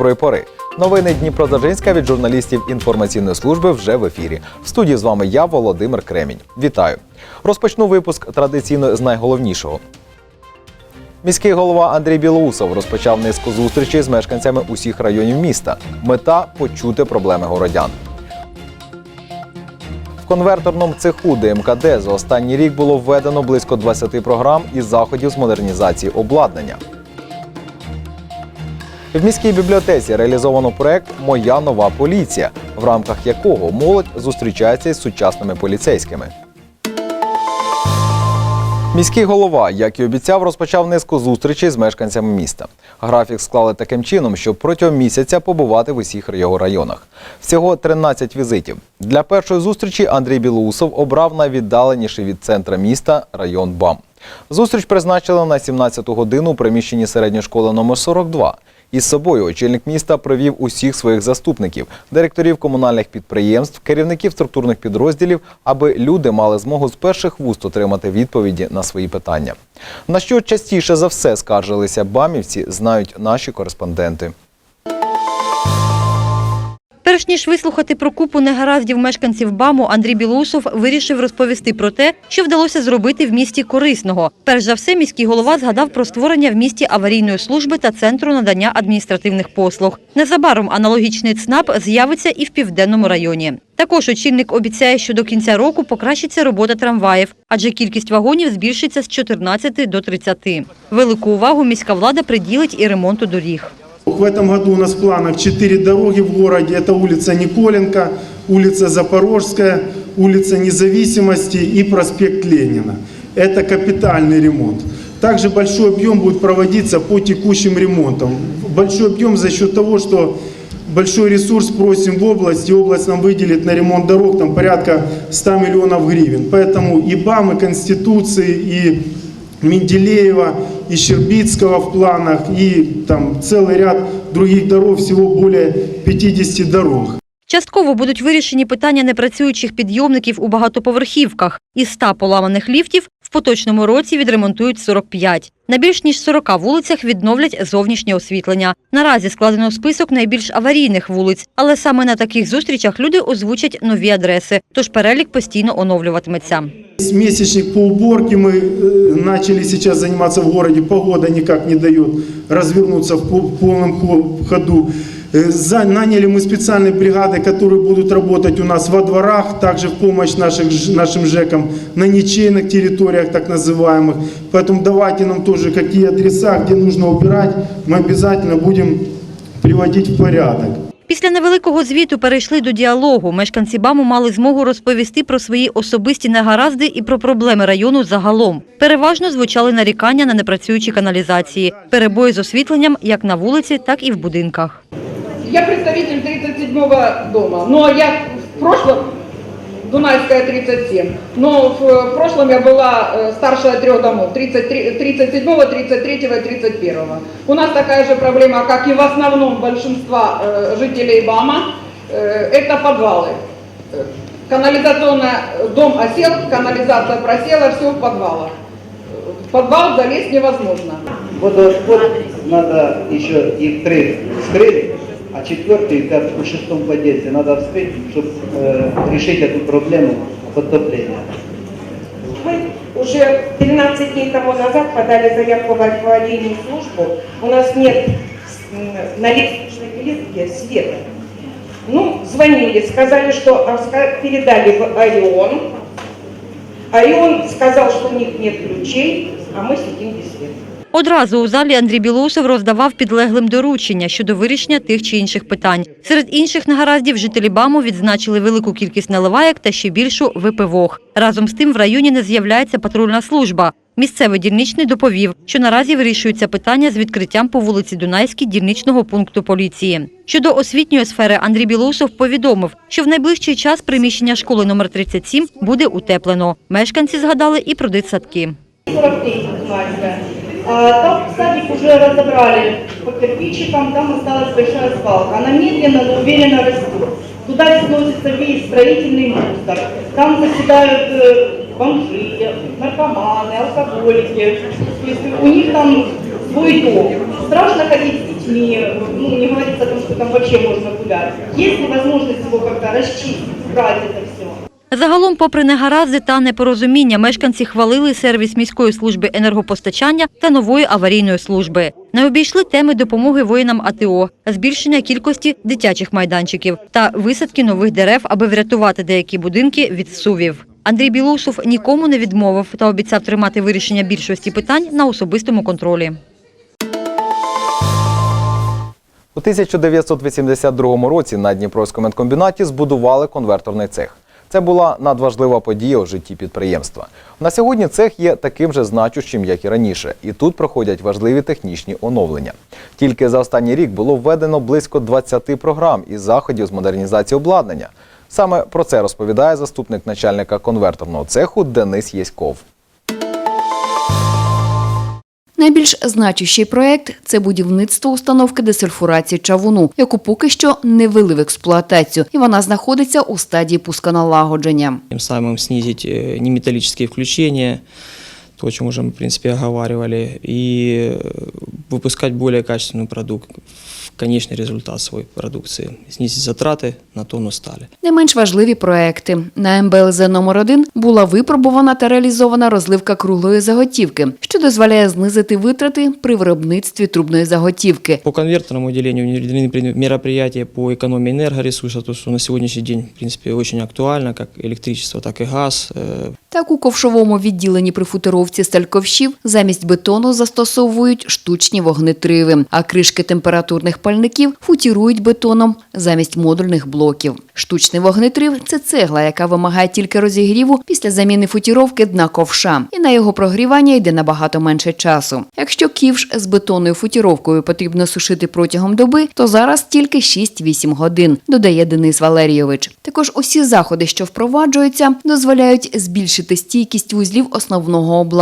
Доброї пори. Новини Дніпродзержинська від журналістів інформаційної служби вже в ефірі. В студії з вами я, Володимир Кремінь. Вітаю. Розпочну випуск традиційно з найголовнішого. Міський голова Андрій Білоусов розпочав низку зустрічей з мешканцями усіх районів міста. Мета почути проблеми городян. В конверторному цеху ДМКД за останній рік було введено близько 20 програм і заходів з модернізації обладнання. В міській бібліотеці реалізовано проект Моя нова поліція, в рамках якого молодь зустрічається із сучасними поліцейськими. Міський голова, як і обіцяв, розпочав низку зустрічей з мешканцями міста. Графік склали таким чином, щоб протягом місяця побувати в усіх його районах. Всього 13 візитів. Для першої зустрічі Андрій Білоусов обрав найвіддаленіший від центра міста район БАМ. Зустріч призначили на 17-ту годину у приміщенні середньої школи номер 42. Із собою очільник міста привів усіх своїх заступників, директорів комунальних підприємств, керівників структурних підрозділів, аби люди мали змогу з перших вуст отримати відповіді на свої питання. На що частіше за все скаржилися бамівці, знають наші кореспонденти. Перш ніж вислухати про купу негараздів мешканців БАМу, Андрій Білоусов вирішив розповісти про те, що вдалося зробити в місті корисного. Перш за все, міський голова згадав про створення в місті аварійної служби та центру надання адміністративних послуг. Незабаром аналогічний ЦНАП з'явиться і в південному районі. Також очільник обіцяє, що до кінця року покращиться робота трамваїв, адже кількість вагонів збільшиться з 14 до 30. Велику увагу міська влада приділить і ремонту доріг. В этом году у нас в планах 4 дороги в городе. Это улица Николенко, улица Запорожская, улица Независимости и проспект Ленина. Это капитальный ремонт. Также большой объем будет проводиться по текущим ремонтам. Большой объем за счет того, что большой ресурс просим в область, и область нам выделит на ремонт дорог там порядка 100 миллионов гривен. Поэтому и БАМ, и Конституции, и Менделеева, и Щербицкого в планах, и там целый ряд других дорог, всего более 50 дорог. Частково будуть вирішені питання непрацюючих підйомників у багатоповерхівках. Із 100 поламаних ліфтів в поточному році відремонтують 45. На більш ніж 40 вулицях відновлять зовнішнє освітлення. Наразі складено список найбільш аварійних вулиць, але саме на таких зустрічах люди озвучать нові адреси, тож перелік постійно оновлюватиметься. Месячник по уборке мы начали сейчас заниматься в городе. Погода никак не дает развернуться в пол- полном ходу. Э, за- Наняли мы специальные бригады, которые будут работать у нас во дворах, также в помощь наших, ж- нашим ЖЭКам на ничейных территориях так называемых. Поэтому давайте нам тоже какие адреса, где нужно убирать, мы обязательно будем приводить в порядок. Після невеликого звіту перейшли до діалогу. Мешканці БАМу мали змогу розповісти про свої особисті негаразди і про проблеми району загалом. Переважно звучали нарікання на непрацюючі каналізації, перебої з освітленням як на вулиці, так і в будинках. Я представитель 37-го дома, але я в прошлом, Дунайская 37, но в э, прошлом я была э, старшая трех домов, 33 37-го, 33-го и 31-го. У нас такая же проблема, как и в основном большинства э, жителей БАМа, это подвалы. Канализационная, дом осел, канализация просела, все в подвалах. В подвал залезть невозможно. Водоотвод надо еще их три вскрыть, а четвертый, как в шестом подъезде, надо вскрыть, чтобы решить эту проблему подтопления. Мы уже 13 дней тому назад подали заявку в аварийную службу. У нас нет на лестничной клетке света. Ну, звонили, сказали, что передали в Орион. Орион сказал, что у них нет ключей, а мы сидим без света. Одразу у залі Андрій Білоусов роздавав підлеглим доручення щодо вирішення тих чи інших питань. Серед інших негараздів жителі БАМу відзначили велику кількість наливайок та ще більшу випивох. Разом з тим в районі не з'являється патрульна служба. Місцевий дільничний доповів, що наразі вирішуються питання з відкриттям по вулиці Дунайській дільничного пункту поліції. Щодо освітньої сфери Андрій Білоусов повідомив, що в найближчий час приміщення школи номер 37 буде утеплено. Мешканці згадали і про дитсадки. 43 Дунайская. А, Там садик уже разобрали по кирпичикам, там осталась большая свалка. Она медленно, но уверенно растет. Туда сносится весь строительный мусор. Там заседают э, бомжи, наркоманы, алкоголики. То есть у них там свой дом. Страшно ходить с детьми. ну, не говорится о том, что там вообще можно гулять. Есть ли возможность его как-то расчистить, убрать это? Загалом, попри негаразди та непорозуміння, мешканці хвалили сервіс міської служби енергопостачання та нової аварійної служби. Не обійшли теми допомоги воїнам АТО, збільшення кількості дитячих майданчиків та висадки нових дерев, аби врятувати деякі будинки від сувів. Андрій Білушов нікому не відмовив та обіцяв тримати вирішення більшості питань на особистому контролі. У 1982 році на Дніпровському медкомбінаті збудували конверторний цех. Це була надважлива подія у житті підприємства. На сьогодні цех є таким же значущим, як і раніше, і тут проходять важливі технічні оновлення. Тільки за останній рік було введено близько 20 програм і заходів з модернізації обладнання. Саме про це розповідає заступник начальника конверторного цеху Денис Єськов. Найбільш значущий проект це будівництво установки десульфурації чавуну, яку поки що не ввели в експлуатацію, і вона знаходиться у стадії пусконалагодження. Тим самим знизить неметалічні неметаллические включения, то, о чем уже мы, в принципе, оговаривали, и э, выпускать более качественный продукт, конечный результат своей продукции, снизить затраты на тонну стали. Не менш важливі проекти. На МБЛЗ номер 1 була випробувана та реалізована розливка круглої заготівки, що дозволяє знизити витрати при виробництві трубної заготівки. По конвертерному отделению внедрены при- мероприятия по экономии энергоресурсов, то, что на сегодняшний день, в принципе, очень актуально, как электричество, так и газ. Э, Так у ковшовому відділенні при футировці стальковщів замість бетону застосовують штучні вогнетриви, а кришки температурних пальників футірують бетоном замість модульних блоків. Штучний вогнетрив це цегла, яка вимагає тільки розігріву після заміни футіровки дна ковша, і на його прогрівання йде набагато менше часу. Якщо ківш з бетонною футіровкою потрібно сушити протягом доби, то зараз тільки 6-8 годин, додає Денис Валерійович. Також усі заходи, що впроваджуються, дозволяють збільшити стійкість вузлів основного обладнання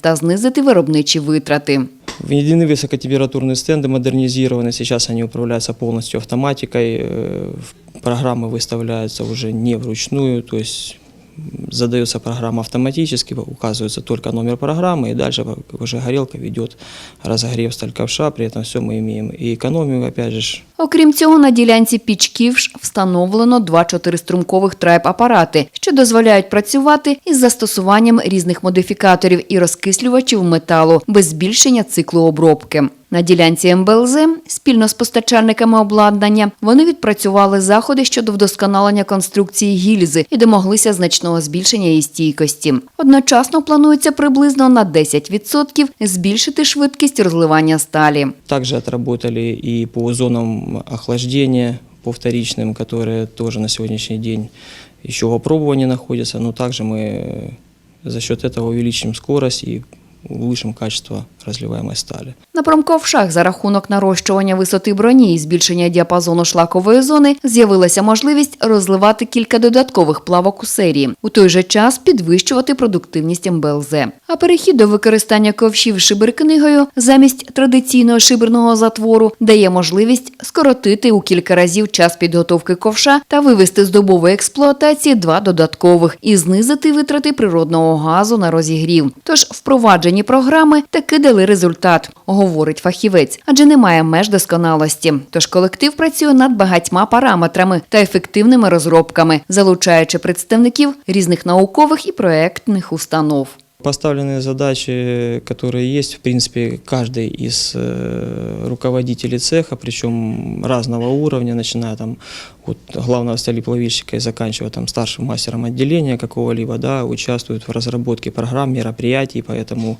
та знизити виробничі витрати. Введены высокотемпературные стенды, модернизированы. Сейчас они управляются полностью автоматикой. э, в- Программы выставляются уже не вручную, то есть м, задается программа автоматически, указывается только номер программы, и дальше уже горелка ведет разогрев стальковша, при этом все мы имеем и экономию, опять же, ж, Окрім цього, на ділянці піч ківш встановлено два чотириструмкових трайп-апарати, що дозволяють працювати із застосуванням різних модифікаторів і розкислювачів металу без збільшення циклу обробки. На ділянці МБЛЗ спільно з постачальниками обладнання вони відпрацювали заходи щодо вдосконалення конструкції гільзи і домоглися значного збільшення її стійкості. Одночасно планується приблизно на 10% збільшити швидкість розливання сталі. Также отработали и по зонам охлаждения, по вторичным, которые тоже на сегодняшний день еще в опробовании находятся, но также мы э, за счет этого увеличим скорость и улучшим качество разливаемой стали. На промковшах за рахунок нарощування висоти броні і збільшення діапазону шлакової зони з'явилася можливість розливати кілька додаткових плавок у серії. У той же час підвищувати продуктивність МБЛЗ. А перехід до використання ковшів шиберкнигою замість традиційного шиберного затвору дає можливість скоротити у кілька разів час підготовки ковша та вивести з добової експлуатації два додаткових і знизити витрати природного газу на розігрів. Тож впроваджені програми таки дали результат, говорить фахівець, адже немає меж досконалості. Тож колектив працює над багатьма параметрами та ефективними розробками, залучаючи представників різних наукових і проектних установ. Поставленные задачи, которые есть, в принципе, каждый из э, руководителей цеха, причем разного уровня, начиная там от главного столеплавильщика и заканчивая там старшим мастером отделения какого-либо, да, участвуют в разработке программ, мероприятий, поэтому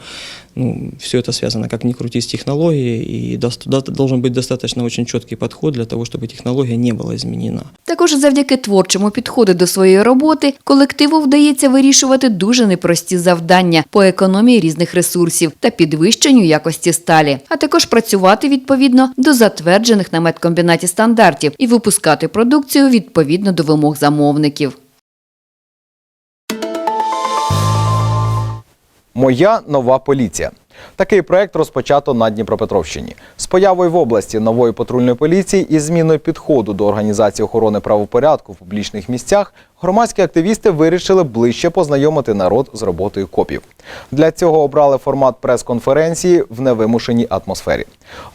ну, все это связано, как ни крути, с технологией, и дос- да- должен быть достаточно очень четкий подход для того, чтобы технология не была изменена. Також завдяки творчому підходу до своєї роботи колективу вдається вирішувати дуже непрості завдання по економії різних ресурсів та підвищенню якості сталі, а також працювати відповідно до затверджених на медкомбінаті стандартів і випускати продукцію відповідно до вимог замовників. Моя нова поліція. Такий проект розпочато на Дніпропетровщині. З появою в області нової патрульної поліції і зміною підходу до організації охорони правопорядку в публічних місцях Громадські активісти вирішили ближче познайомити народ з роботою копів. Для цього обрали формат прес-конференції в невимушеній атмосфері.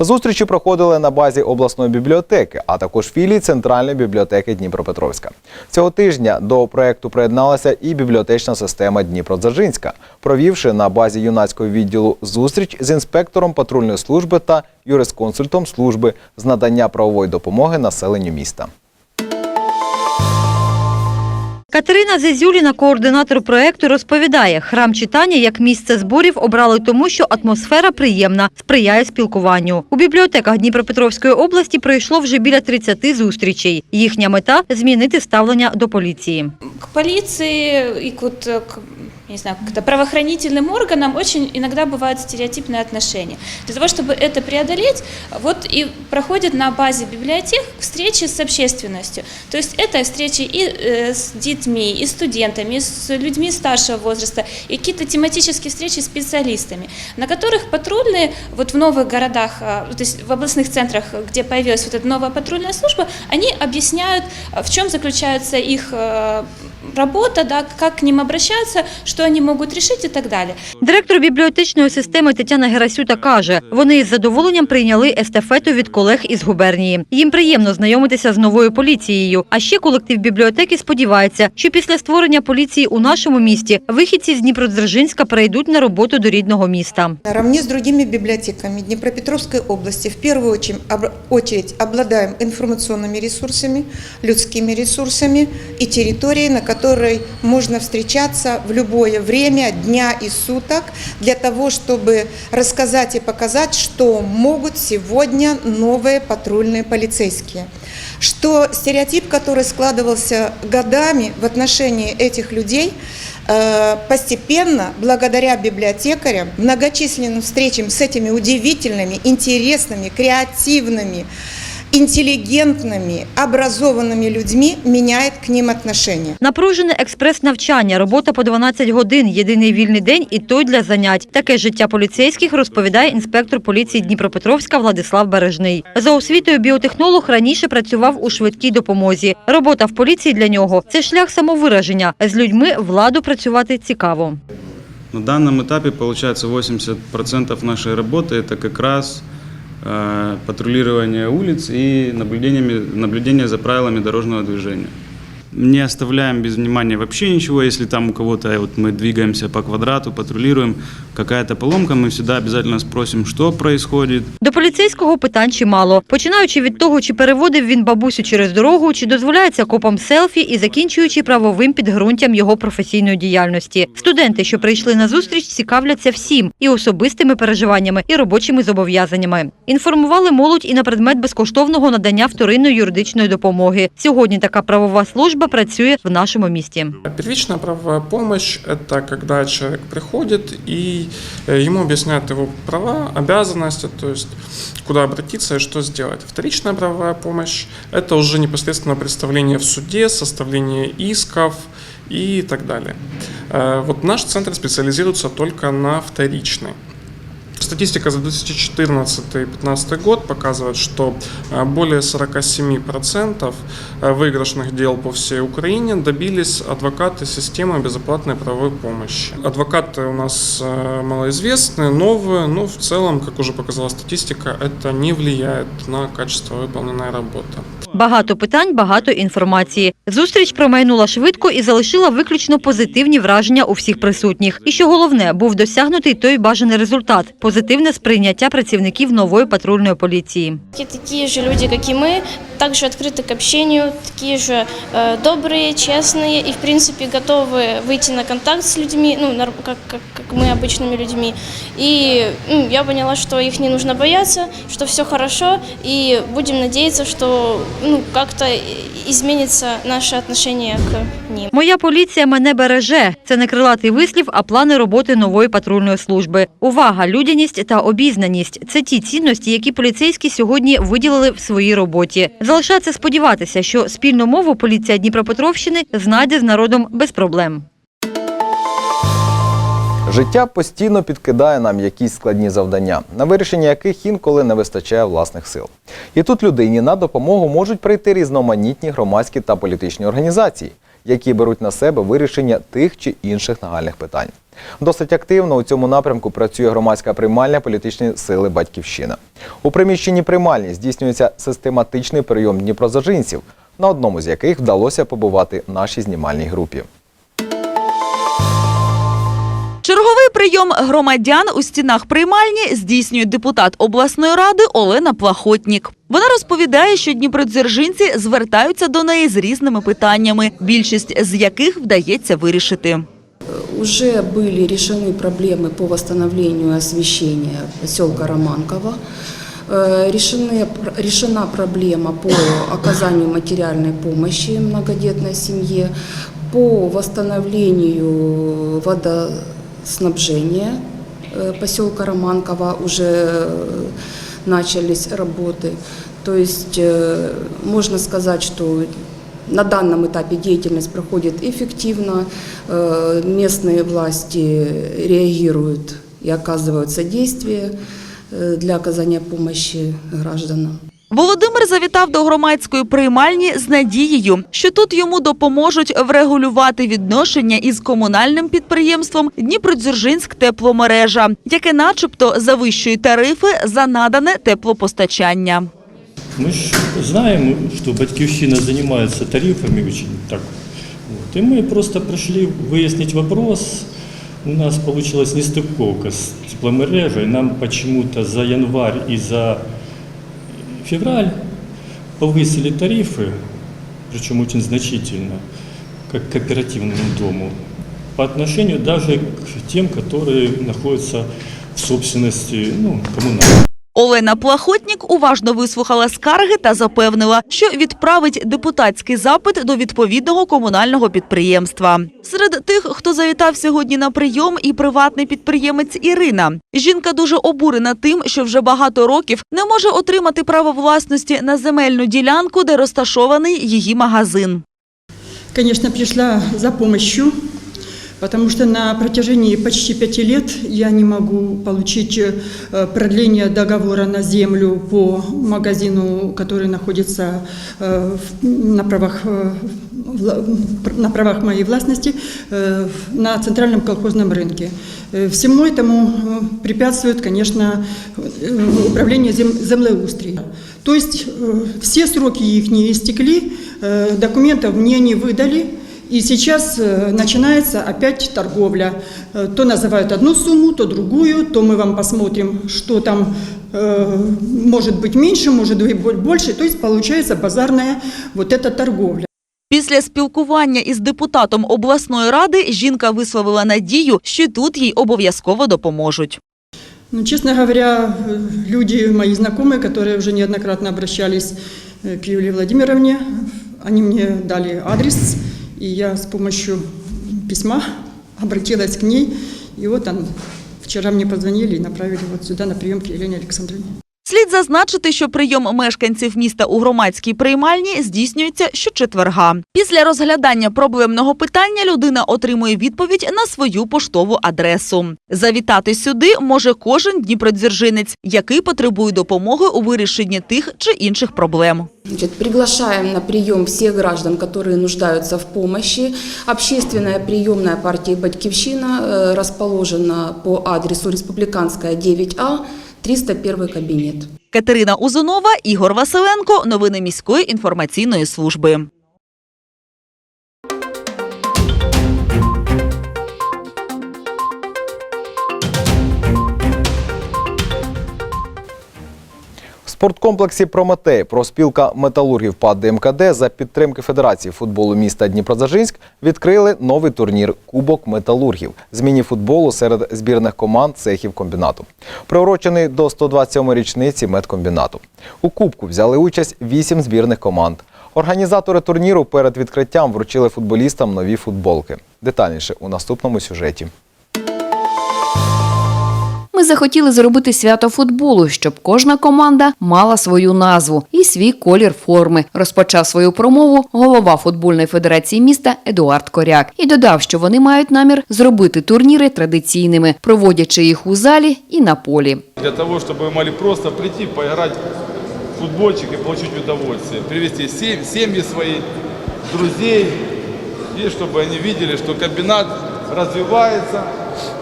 Зустрічі проходили на базі обласної бібліотеки, а також філії Центральної бібліотеки Дніпропетровська. Цього тижня до проекту приєдналася і бібліотечна система Дніпродзержинська, провівши на базі юнацького відділу зустріч з інспектором патрульної служби та юрисконсультом служби з надання правової допомоги населенню міста. Катерина Зезюліна, координатор проекту, розповідає, храм читання як місце зборів обрали тому, що атмосфера приємна, сприяє спілкуванню. У бібліотеках Дніпропетровської області пройшло вже біля 30 зустрічей. Їхня мета змінити ставлення до поліції. к поліції э, к не знаю, как-то правоохранительным органам очень иногда бывают стереотипные отношения. Для того, чтобы это преодолеть, вот и проходят на базе библиотек встречи с общественностью. То есть это встречи и э, с детьми, и студентами, и с людьми старшего возраста, и какие-то тематические встречи с специалистами, на которых патрульные вот в новых городах, а, то есть в областных центрах, где появилась вот эта новая патрульная служба, они объясняют, в чем заключается их э, работа, да, как к ним обращаться, что они могут решить и так далее. Директор бібліотечної системи Тетяна Герасюта каже, вони із задоволенням прийняли естафету від колег із губернії. Їм приємно знайомитися з новою поліцією. А ще колектив бібліотеки сподівається, що після створення поліції у нашому місті вихідці з Дніпродзержинська перейдуть на роботу до рідного міста. Наравне с другими библиотеками Днепропетровской области в первую очередь, об- очередь обладаем информационными ресурсами, людскими ресурсами и территорией, на которой можно встречаться в любое время дня и суток для того, чтобы рассказать и показать, что могут сегодня новые патрульные полицейские. Что стереотип, который складывался годами в отношении этих людей, Э, постепенно, благодаря библиотекарям, многочисленным встречам с этими удивительными, интересными, креативными, интеллигентными, образованными людьми, меняет к ним отношение. Напружене експрес-навчання, робота по 12 годин, єдиний вільний день і той для занять. Таке життя поліцейських розповідає інспектор поліції Дніпропетровська Владислав Бережний. За освітою біотехнолог раніше працював у швидкій допомозі. Робота в поліції для нього це шлях самовираження. З людьми владу працювати цікаво. На данном этапе получается 80% нашей работы это как раз э, патрулирование улиц и наблюдениями- наблюдение за правилами дорожного движения Не оставляем без внимания вообще ничего, если там у кого-то э, вот мы двигаемся по квадрату, патрулируем, какая-то поломка, мы всегда обязательно спросим, что происходит, До поліцейського питань чимало. Починаючи від того, чи переводив він бабусю через дорогу, чи дозволяється копам селфі, і закінчуючи правовим підґрунтям його професійної діяльності. Студенти, що прийшли на зустріч, цікавляться всім і особистими переживаннями, і робочими зобов'язаннями. Інформували молодь і на предмет безкоштовного надання вторинної юридичної допомоги. Сьогодні така правова служба працює в нашому місті. Первичная правовая помощь – это когда человек приходит и э, ему объясняют его права, обязанности, то есть куда обратиться и что сделать. Вторичная правовая помощь – это уже непосредственно представление в суде, составление исков и так далее. Э, Вот наш центр специализируется только на вторичной. Статистика за 2014-2015 год показывает, что э, более 47% э, выигрышных дел по всей Украине добились адвокаты системы безоплатной правовой помощи. Адвокаты у нас э, малоизвестные, новые, но в целом, как уже показала статистика, это не влияет на качество выполненной работы. Багато питань, багато інформації. Зустріч промайнула швидко і залишила виключно позитивні враження у всіх присутніх. І що головне, був досягнутий той бажаний результат позитивне сприйняття працівників нової патрульної поліції. Такие же люди, как и мы, также открыты к общению, такие же э, добрые, честные и, в принципе, готовы выйти на контакт с людьми, ну, нар- как, как, как мы, обычными людьми. И ну, я поняла, что их не нужно бояться, что все хорошо, и будем надеяться, что ну, как-то изменится наше отношение к ним. Моя поліція мене береже. Це не крилатий вислів, а плани роботи нової патрульної служби. Увага, людяність та обізнаність це ті цінності, які поліцейські сьогодні виділили в своїй роботі. Залишається сподіватися, що спільну мову поліція Дніпропетровщини знайде з народом без проблем. Життя постійно підкидає нам якісь складні завдання, на вирішення яких інколи не вистачає власних сил. І тут людині на допомогу можуть прийти різноманітні громадські та політичні організації, які беруть на себе вирішення тих чи інших нагальних питань. Досить активно у цьому напрямку працює громадська приймальня політичні сили Батьківщина. У приміщенні приймальні здійснюється систематичний прийом дніпрозажинців, на одному з яких вдалося побувати нашій знімальній групі. прийом громадян у стінах приймальні здійснює депутат обласної ради Олена Плахотнік. Вона розповідає, що дніпродзержинці звертаються до неї з різними питаннями, більшість з яких вдається вирішити. Уже были решены проблемы по восстановлению освещения поселка Романково. Э, Решены, решена проблема по оказанию материальной помощи многодетной семье, по восстановлению водоснабжения э, поселка Романково уже э, начались работы. То есть э, можно сказать, что на данном этапе деятельность проходит эффективно, э, местные власти реагируют и оказывают содействие э, для оказания помощи гражданам. Володимир завітав до громадської приймальні з надією, що тут йому допоможуть врегулювати відношення із комунальним підприємством Дніпродзержинськ тепломережа, яке начебто завищує тарифи за надане теплопостачання. Мы ж знаем, что Батьковщина занимается тарифами очень так. Вот. И мы просто пришли выяснить вопрос. У нас получилась нестыковка с тепломережей. Нам почему-то за январь и за февраль повысили тарифы, причем очень значительно, как к кооперативному дому, по отношению даже к тем, которые находятся в собственности ну, коммунальной. Олена Плахотнік уважно вислухала скарги та запевнила, що відправить депутатський запит до відповідного комунального підприємства. Серед тих, хто завітав сьогодні на прийом, і приватний підприємець Ірина. Жінка дуже обурена тим, що вже багато років не може отримати право власності на земельну ділянку, де розташований її магазин. Конечно, пришла за помощью, потому что на протяжении почти пяти лет я не могу получить э, продление договора на землю по магазину, который находится э, на правах, э, на правах моей властности на центральном колхозном рынке. Всему этому препятствует, конечно, управление зем- землеустрия. То есть все сроки их не истекли, документов мне не выдали, и сейчас э, начинается опять торговля. Э, То называют одну сумму, то другую, то мы вам посмотрим, что там э, может быть меньше, может быть бо- больше. То есть получается базарная вот эта торговля. Після спілкування із депутатом обласної ради жінка висловила надію, що тут їй обов'язково допоможуть. Ну, честно говоря, э, люди, мои знакомые, которые уже неоднократно обращались э, к Юлии Владимировне, они мне дали адрес, и я с помощью письма обратилась к ней. И вот он, вчера мне позвонили и направили вот сюда на прием к Елене Александровне. Слід зазначити, що прийом мешканців міста у громадській приймальні здійснюється щочетверга. Після розглядання проблемного питання людина отримує відповідь на свою поштову адресу. Завітати сюди може кожен дніпродзержинець, який потребує допомоги у вирішенні тих чи інших проблем. Приглашаем на прием всех граждан, которые нуждаются в помощи. Общественная приемная партии «Батькивщина» э, расположена по адресу Республиканская, 9А, 301 кабінет. Катерина Узунова, Ігор Василенко. Новини міської інформаційної служби. Спорткомплексі Прометей проспілка металургів ПАД ДМКД за підтримки Федерації футболу міста Дніпродзержинськ відкрили новий турнір Кубок металургів з міні-футболу серед збірних команд цехів комбінату, приурочений до 127-ї річниці медкомбінату. У кубку взяли участь вісім збірних команд. Організатори турніру перед відкриттям вручили футболістам нові футболки. Детальніше у наступному сюжеті. Ми захотіли зробити свято футболу, щоб кожна команда мала свою назву і свій колір форми. Розпочав свою промову голова футбольної федерації міста Едуард Коряк і додав, що вони мають намір зробити турніри традиційними, проводячи їх у залі і на полі. Для того, чтобы вы могли просто прийти, поиграть в футбольчик и получить удовольствие. Привести сем- семьи свои, друзей, и чтобы они видели, что комбинат развивается,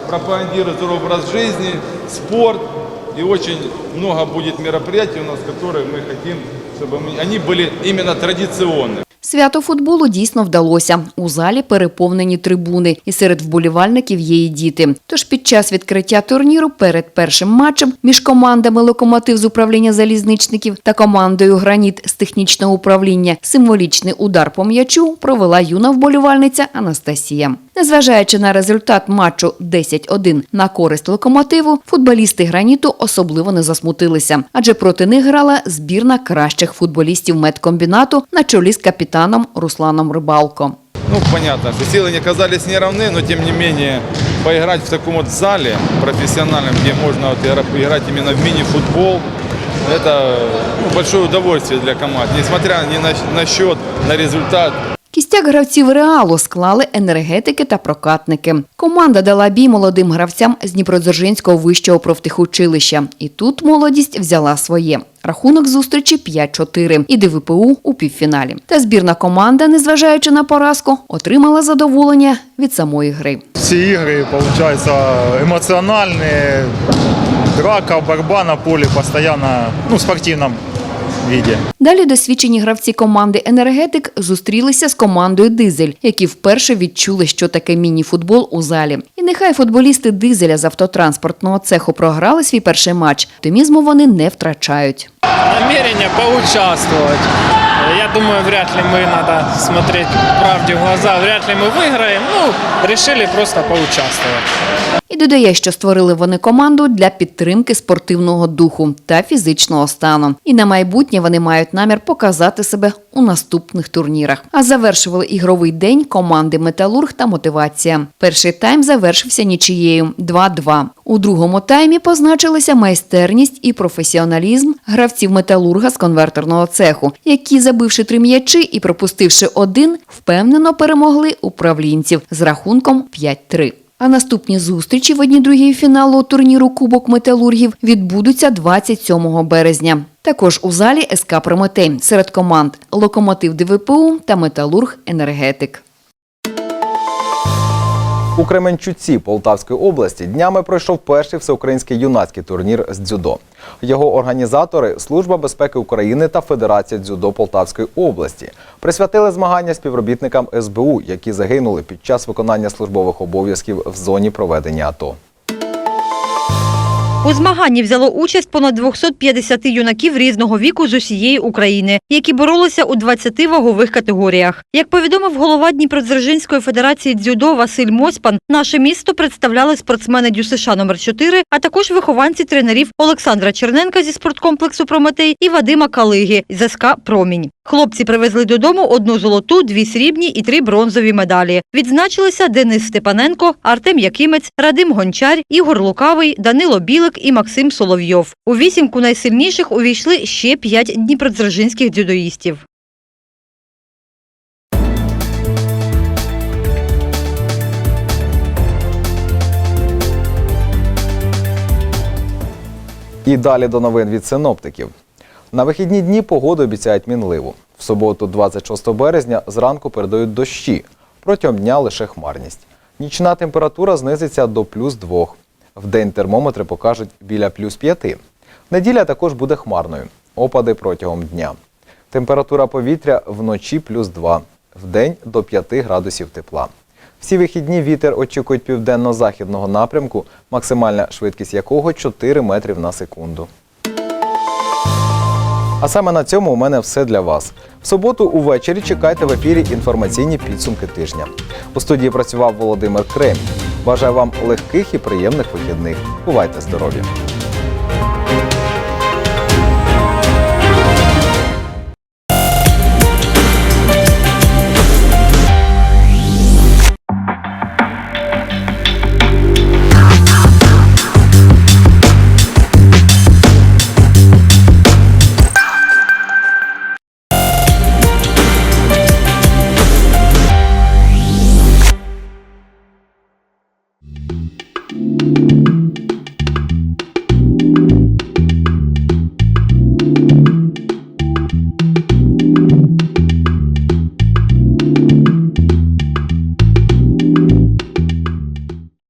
пропагандирует здоровый образ жизни, спорт. И очень много будет мероприятий у нас, которые мы хотим, чтобы мы- они были именно традиционные. Свято футболу дійсно вдалося. У залі переповнені трибуни, і серед вболівальників є і діти. Тож під час відкриття турніру перед першим матчем між командами Локомотив з управління залізничників та командою Граніт з технічного управління символічний удар по м'ячу провела юна вболівальниця Анастасія. Незважаючи на результат матчу 10-1 на користь локомотиву, футболісти граніту особливо не засмутилися, адже проти них грала збірна кращих футболістів медкомбінату на чолі з капітаном Русланом Рибалко. Ну, понятно, что силы не казались не равны, но тем не менее поиграть в таком вот зале профессиональном, где можно вот игра- играть именно в мини-футбол, это ну, большое удовольствие для команд. Несмотря ни на, на счет, на результат, Кістяк гравців реалу склали енергетики та прокатники. Команда дала бій молодим гравцям з Дніпродзержинського вищого профтехучилища. І тут молодість взяла своє. Рахунок зустрічі 5-4 і ДВПУ у півфіналі. Та збірна команда, незважаючи на поразку, отримала задоволення від самої гри. Все игры, получается, эмоциональные. Драка, борьба на поле постоянно, ну, в спортивном виде. Далі досвідчені гравці команди Енергетик зустрілися з командою Дизель, які вперше відчули, що таке міні-футбол у залі. І нехай футболісти дизеля з автотранспортного цеху програли свій перший матч, оптимізму вони не втрачають. Намірення поучаствовать. Я думаю, вряд ли мы надо смотреть правде в глаза, вряд ли мы выиграем. Ну, решили просто поучаствовать. І додає, що створили вони команду для підтримки спортивного духу та фізичного стану. І на майбутнє вони мають намір показати себе у наступних турнірах. А завершували ігровий день команди Металург та Мотивація. Перший тайм завершився нічиєю 2-2. У другому таймі позначилися майстерність і професіоналізм гравців металурга з конвертерного цеху, які, забивши три м'ячі і пропустивши один, впевнено перемогли управлінців з рахунком 5-3. А наступні зустрічі в одній другій фіналу турніру Кубок металургів відбудуться 27 березня. Також у залі СК Прометей серед команд Локомотив ДВПУ та Металург Енергетик. У Кременчуці Полтавської області днями пройшов перший всеукраїнський юнацький турнір з дзюдо. Його організатори Служба безпеки України та Федерація дзюдо Полтавської області присвятили змагання співробітникам СБУ, які загинули під час виконання службових обов'язків в зоні проведення АТО. У змаганні взяло участь понад 250 юнаків різного віку з усієї України, які боролися у 20 вагових категоріях. Як повідомив голова Дніпродзержинської федерації дзюдо Василь Мосьпан, наше місто представляли спортсмени ДЮСШ номер 4 а також вихованці тренерів Олександра Черненка зі спорткомплексу Прометей і Вадима Калиги з СК Промінь. Хлопці привезли додому одну золоту, дві срібні і три бронзові медалі. Відзначилися Денис Степаненко, Артем Якимець, Радим Гончар, Ігор Лукавий, Данило Білик і Максим Соловйов. У вісімку найсильніших увійшли ще п'ять дніпродзержинських дзюдоїстів. І далі до новин від синоптиків. На вихідні дні погоду обіцяють мінливу. В суботу, 26 березня, зранку передають дощі. Протягом дня лише хмарність. Нічна температура знизиться до плюс 2. Вдень термометри покажуть біля плюс 5. Неділя також буде хмарною. Опади протягом дня. Температура повітря вночі плюс 2. Вдень до 5 градусів тепла. Всі вихідні вітер очікують південно-західного напрямку, максимальна швидкість якого 4 метрів на секунду. А саме на цьому у мене все для вас. В суботу увечері чекайте в ефірі інформаційні підсумки тижня. У студії працював Володимир Кремінь. Бажаю вам легких і приємних вихідних. Бувайте здорові!